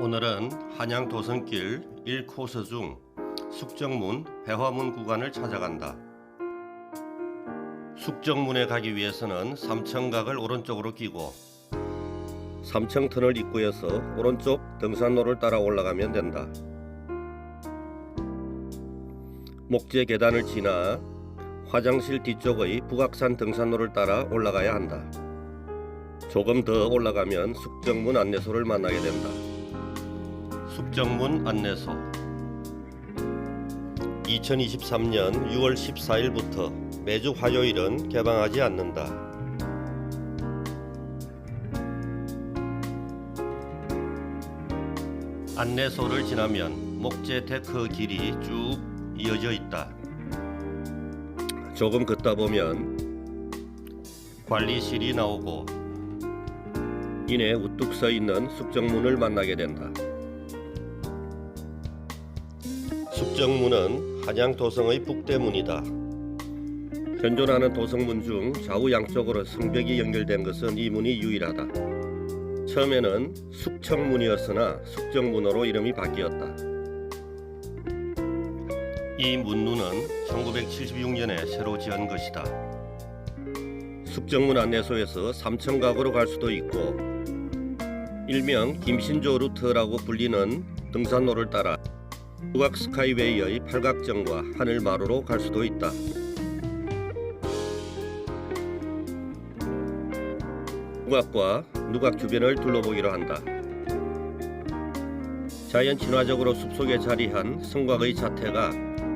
오늘은 한양 도성길 1코스 중 숙정문 배화문 구간을 찾아간다. 숙정문에 가기 위해서는 삼청각을 오른쪽으로 끼고 삼청터널 입구에서 오른쪽 등산로를 따라 올라가면 된다. 목재 계단을 지나 화장실 뒤쪽의 북악산 등산로를 따라 올라가야 한다. 조금 더 올라가면 숙정문 안내소를 만나게 된다. 숙정문 안내소 2023년 6월 14일부터 매주 화요일은 개방하지 않는다. 안내소를 지나면 목재 데크 길이 쭉 이어져 있다. 조금 걷다 보면 관리실이 나오고 이내 우뚝 서 있는 숙정문을 만나게 된다. 숙정문은 한양 도성의 북대문이다. 현존하는 도성문 중 좌우 양쪽으로 성벽이 연결된 것은 이 문이 유일하다. 처음에는 숙청문이었으나 숙정문으로 이름이 바뀌었다. 이 문루는 1976년에 새로 지은 것이다. 숙정문 안내소에서 삼청각으로 갈 수도 있고 일명 김신조 루트라고 불리는 등산로를 따라 북악 스카이웨이의 팔각정과 하늘마루로 갈 수도 있다. 북악과 누각 주변을 둘러보기로 한다. 자연 친화적으로 숲속에 자리한 성곽의 자태가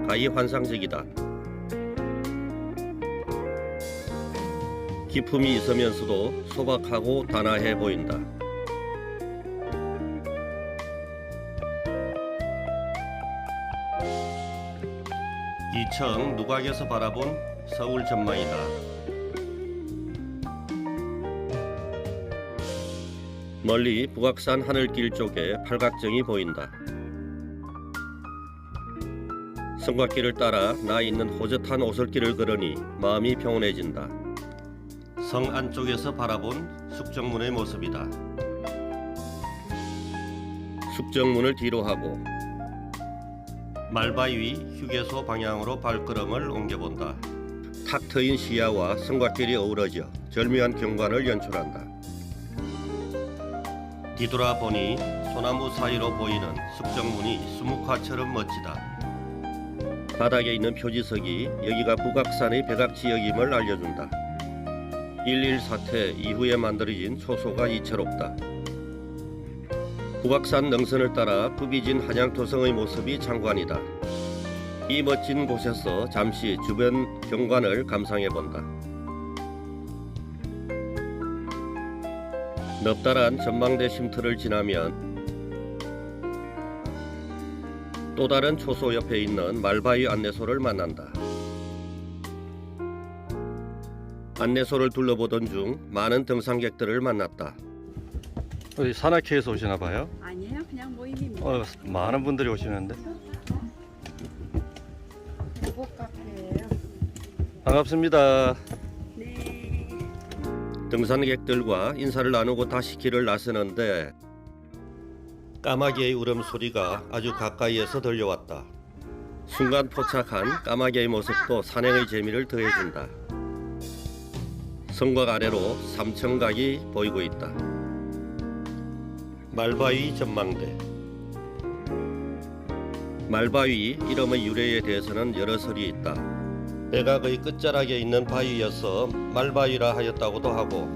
가히 환상적이다. 기품이 있으면서도 소박하고 단아해 보인다. 2층 누각에서 바라본 서울 전망이다. 멀리 북악산 하늘길 쪽에 팔각정이 보인다. 성곽길을 따라 나 있는 호젓한 오솔길을 걸으니 마음이 평온해진다. 성 안쪽에서 바라본 숙정문의 모습이다. 숙정문을 뒤로 하고 말바위 휴게소 방향으로 발걸음을 옮겨본다. 탁 트인 시야와 성곽길이 어우러져 절묘한 경관을 연출한다. 뒤돌아보니 소나무 사이로 보이는 숙정문이 수묵화처럼 멋지다. 바닥에 있는 표지석이 여기가 북악산의 백악지역임을 알려준다. 1.1 사태 이후에 만들어진 초소가 이채롭다. 북악산 능선을 따라 굽이진 한양토성의 모습이 장관이다. 이 멋진 곳에서 잠시 주변 경관을 감상해 본다. 넓다란 전망대 쉼터를 지나면 또 다른 초소 옆에 있는 말바위 안내소를 만난다. 안내소를 둘러보던 중 많은 등산객들을 만났다. 어디 산악회에서 오시나 봐요? 아니에요, 그냥 모임입니다. 어, 많은 분들이 오시는데 보복 카페예요. 반갑습니다. 네. 등산객들과 인사를 나누고 다시 길을 나서는데 까마귀의 울음소리가 아주 가까이에서 들려왔다. 순간 포착한 까마귀의 모습도 산행의 재미를 더해준다. 성곽 아래로 삼청각이 보이고 있다. 말바위 전망대 말바위 이름의 유래에 대해서는 여러 설이 있다. 백악의 끝자락에 있는 바위여서 말바위라 하였다고도 하고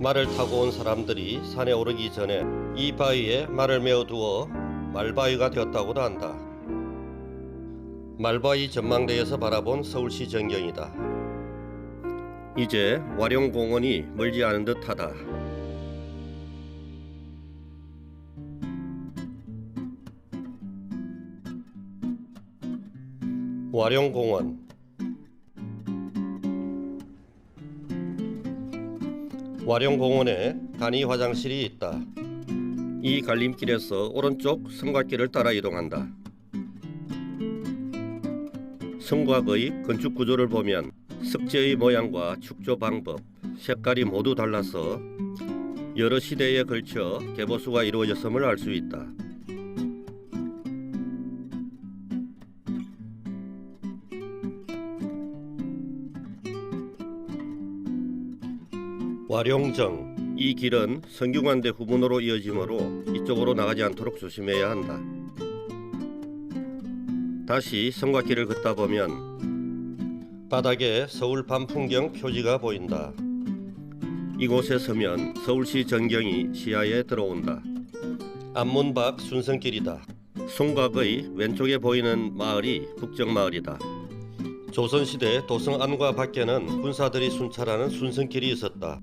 말을 타고 온 사람들이 산에 오르기 전에 이 바위에 말을 메어 두어 말바위가 되었다고도 한다. 말바위 전망대에서 바라본 서울시 전경이다. 이제 와룡공원이 멀지 않은 듯하다. 와룡공원 와룡공원에 간이 화장실이 있다. 이 갈림길에서 오른쪽 성곽길을 따라 이동한다. 성곽의 건축 구조를 보면 석재의 모양과 축조 방법, 색깔이 모두 달라서 여러 시대에 걸쳐 개보수가 이루어졌음을 알 수 있다. 와룡정 이 길은 성균관대 후문으로 이어지므로 이쪽으로 나가지 않도록 조심해야 한다. 다시 성곽길을 걷다 보면 바닥에 서울 밤 풍경 표지가 보인다. 이곳에 서면 서울시 전경이 시야에 들어온다. 안문 밖 순성길이다. 송곽의 왼쪽에 보이는 마을이 북정마을이다. 조선시대 도성 안과 밖에는 군사들이 순찰하는 순성길이 있었다.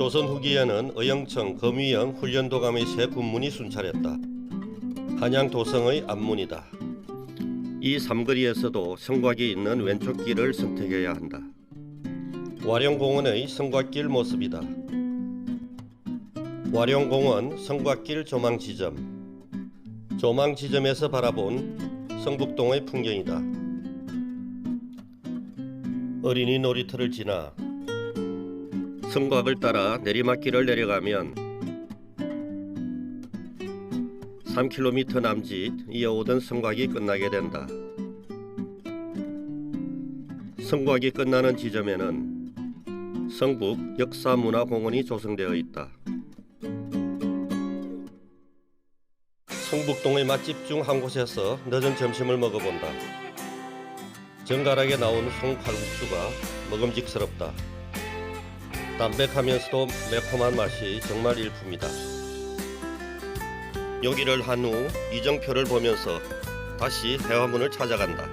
조선 후기에는 의영청, 검위영, 훈련도감의 세 군문이 순찰했다. 한양 도성의 안문이다. 이 삼거리에서도 성곽이 있는 왼쪽 길을 선택해야 한다. 와룡공원의 성곽길 모습이다. 와룡공원 성곽길 조망 지점. 조망 지점에서 바라본 성북동의 풍경이다. 어린이 놀이터를 지나 성곽을 따라 내리막길을 내려가면 3km 남짓 이어오던 성곽이 끝나게 된다. 성곽이 끝나는 지점에는 성북 역사문화공원이 조성되어 있다. 성북동의 맛집 중 한 곳에서 늦은 점심을 먹어본다. 정갈하게 나온 송칼국수가 먹음직스럽다. 담백하면서도 매콤한 맛이 정말 일품이다. 여기를 한 후 이정표를 보면서 다시 해화문을 찾아간다.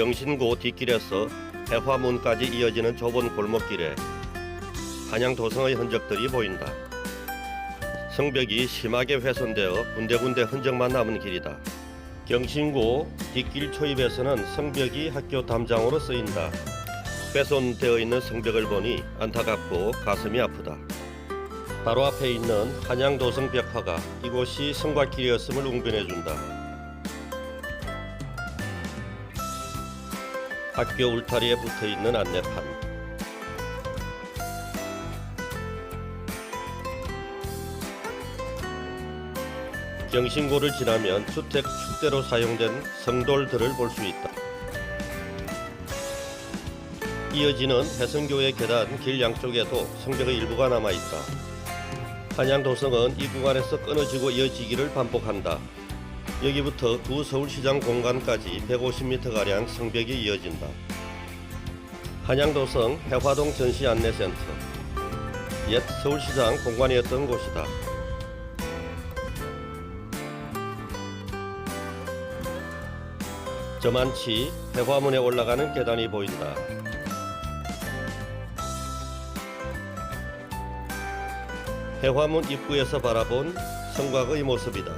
영신고 뒷길에서 해화문까지 이어지는 좁은 골목길에 한양 도성의 흔적들이 보인다. 성벽이 심하게 훼손되어 군데군데 흔적만 남은 길이다. 경신고 뒷길 초입에서는 성벽이 학교 담장으로 쓰인다. 훼손되어 있는 성벽을 보니 안타깝고 가슴이 아프다. 바로 앞에 있는 한양도성 벽화가 이곳이 성곽길이었음을 웅변해준다. 학교 울타리에 붙어 있는 안내판. 경신고를 지나면 주택 축대로 사용된 성돌들을 볼 수 있다. 이어지는 해성교의 계단 길 양쪽에도 성벽의 일부가 남아 있다. 한양 도성은 이 구간에서 끊어지고 이어지기를 반복한다. 여기부터 두 서울시장 공간까지 150m 가량 성벽이 이어진다. 한양도성 해화동 전시 안내센터 옛 서울시장 공간이었던 곳이다. 저만치 해화문에 올라가는 계단이 보인다. 해화문 입구에서 바라본 성곽의 모습이다.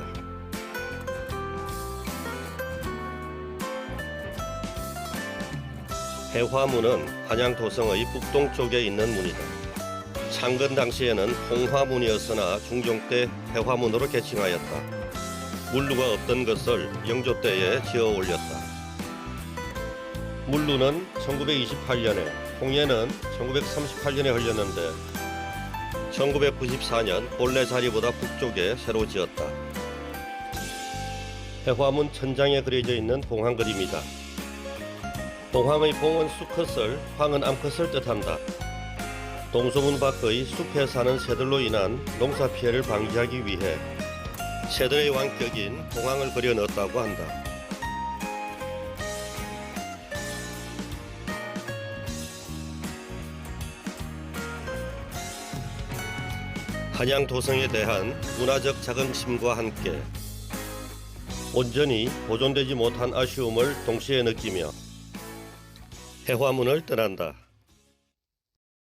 해화문은 한양 도성의 북동쪽에 있는 문이다. 창건 당시에는 홍화문이었으나 중종 때 해화문으로 개칭하였다. 물루가 없던 것을 영조 때에 지어 올렸다. 물루는 1928년에, 홍해는 1938년에 흘렸는데 1994년 본래 자리보다 북쪽에 새로 지었다. 해화문 천장에 그려져 있는 봉황 그림이다. 봉황의 봉은 수컷을, 황은 암컷을 뜻한다. 동소문 밖의 숲에 사는 새들로 인한 농사 피해를 방지하기 위해 새들의 왕격인 봉황을 그려 넣었다고 한다. 한양 도성에 대한 문화적 자긍심과 함께 온전히 보존되지 못한 아쉬움을 동시에 느끼며 해화문을 떠난다.